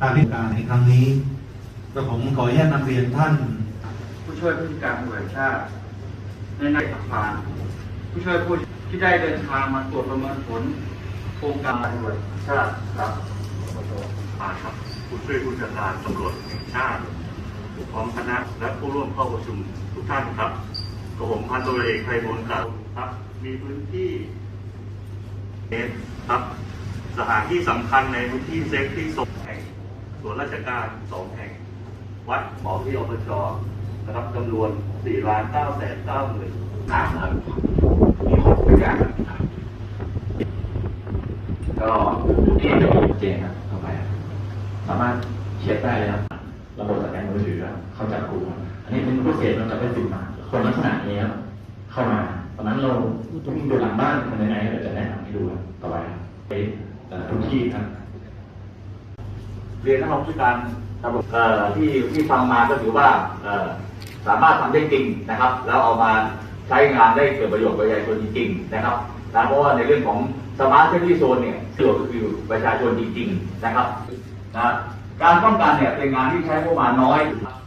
การพิการในครั้งนี้กระผมขออนุญาตนำเรียนท่าน ผู้ช่วยผู้จัดการตำรวจแห่งชาติ ในนายผ่านผู้ช่วยผู้ที่ได้เดินทางมาตรวจประเมินผลโครงการตำรวจแห่งชาติครับผ่านครับผู้ช่วยผู้จัดการตำรวจแห่งชาติพร้อมคณะและผู้ร่วมเข้าประชุมทุกท่านครับกระผมพันตำรวจเอกไพบูลย์กล่าวครับ มีพื้นที่เอครับ สถานที่สำคัญในพื้นที่เซฟที่สองแห่ง ส่วนราชการสองแห่ง วัดหมอที่อบจนะครับจำนวน4ล้าน9แสน9หมื่นตามครับมีหกตัวอย่างครับก็ที่จะเจนครับเข้าไปสามารถเช็คได้เลยครับระบบสแกนมือถือครับเข้าจับกลุ่มอันนี้เป็นพิเศษเราจะได้สิบมาคนลักษณะนี้ครับเข้ามาตอนนั้นเราต้องดูหลังบ้านคนไหนๆเราจะแนะนำให้ดูต่อไปไปทุกที่ครับ เรียนท่านรองผู้การตำรวจที่ที่ฟังมาก็ถือว่าสามารถทำได้จริงนะครับ แล้วเอามาใช้งานได้เกิดประโยชน์กับประชาชนจริงๆนะครับนะเพราะว่าในเรื่องของสมาร์ทเซฟตี้โซนเนี่ยประโยชน์ก็คือประชาชนจริง ๆนะครับนะการป้องกันเนี่ยเป็นงานที่ใช้งบประมาณน้อย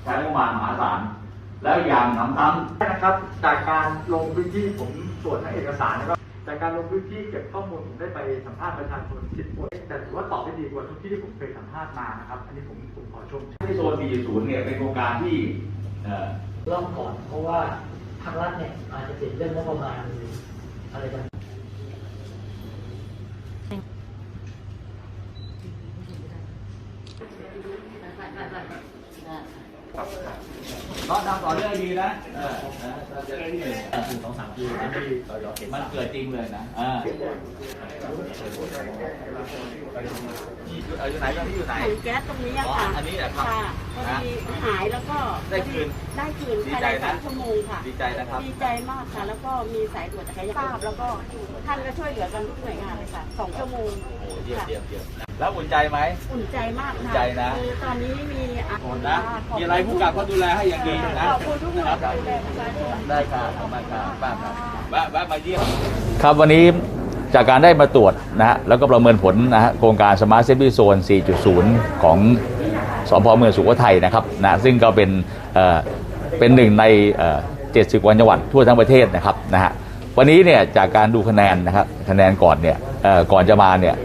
ใช้งบประมาณมหาศาลแล้วอย่างน้ำซ้ำนะครับจากการลงพื้นที่ผมตรวจเอกสารนะครับ จากการลงพื้นที่เก็บข้อมูลผมได้ไปสัมภาษณ์ประชาชนสิบคนแต่ถือว่าตอบได้ดีกว่าทุกที่ที่ผมเคยสัมภาษณ์มานะครับ อันนี้ผมผมขอชมที่โซน4.0เนี่ยเป็นโครงการที่เอ่อเริ่มก่อนเพราะว่าทางรัฐเนี่ยอาจจะติดเรื่องงบประมาณอะไร กันก็ทำต่อเนื่องดีนะเออนะเราจะได้ที่หนึ่งถึงสองสามปีที่เรายอมเก็บมันเกิดจริงเลยนะอ่าอยู่ไหนตอนนี้อยู่ไหนถังแก๊สตรงนี้ค่ะอ๋ออันนี้แหละครับ ค่ะพอดีหายแล้วก็ได้คืนได้คืนดีภายใจในนะ สามชั่วโมงค่ะดีใจนะครับ ดีใจมากค่ะ แล้วก็มีสายตรวจจักรยานทราบแล้วก็ท่านก็ช่วยเหลือกันทุกหน่วยงานเลยค่ะสองชั่วโมงโอ้เยี่ยมค่ะเยี่ยมเยี่ยมแล้วอุ่นใจไหม อุ่นใจมากอุ่นค่ะใจนะ คือตอนนี้มีอ่นะขบมีอะไรผู้กับเขาดูแลให้อย่างดีนะขอบคุณทุกหน่วยงานดูแลประชาชน ได้ครับขอบคุณครับบ้างครับแวะแวะมาเยี่ยม ครับวันนี้ จากการได้มาตรวจนะฮะแล้วก็ประเมินผลนะฮะโครงการ Smart Safety Zone 4.0 ของสพเมืองสุโขทัยนะครับนะซึ่งก็เป็นเอ่อเป็นหนึ่งในเอ่อ70กว่าจังหวัดทั่วทั้งประเทศนะครับนะฮะวันนี้เนี่ยจากการดูคะแนนนะครับคะแนนก่อนเนี่ยเอ่อก่อนจะมาเนี่ย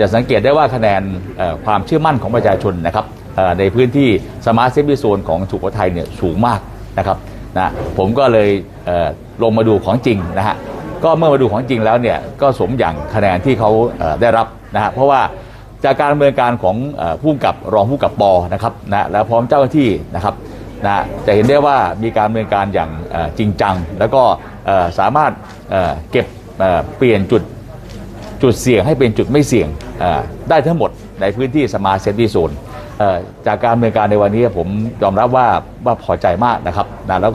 จะสังเกตได้ว่าคะแนนความเชื่อมั่นของประชาชนนะครับในพื้นที่ Smart Safety Zone ของสุโขทัยเนี่ยสูงมากนะครับนะผมก็เลยลงมาดูของจริงนะฮะ ก็เมื่อมาดูของจริงแล้วเนี่ยก็สมอย่างคะแนนที่เขาได้รับนะฮะเพราะว่าจากการดำเนินการของผู้กับรองผู้กับปอนะครับนะแล้วพร้อมเจ้าหน้าที่นะครับนะจะเห็นได้ว่ามีการดำเนินการอย่างจริงจัง แล้วก็สามารถเก็บเปลี่ยนจุดจุดเสี่ยงให้เป็นจุดไม่เสี่ยงได้ทั้งหมดในพื้นที่สมาร์ทเซฟตี้โซนจากการดำเนินการในวันนี้ผมยอมรับว่าว่าพอใจมากนะครับนะแล้วก็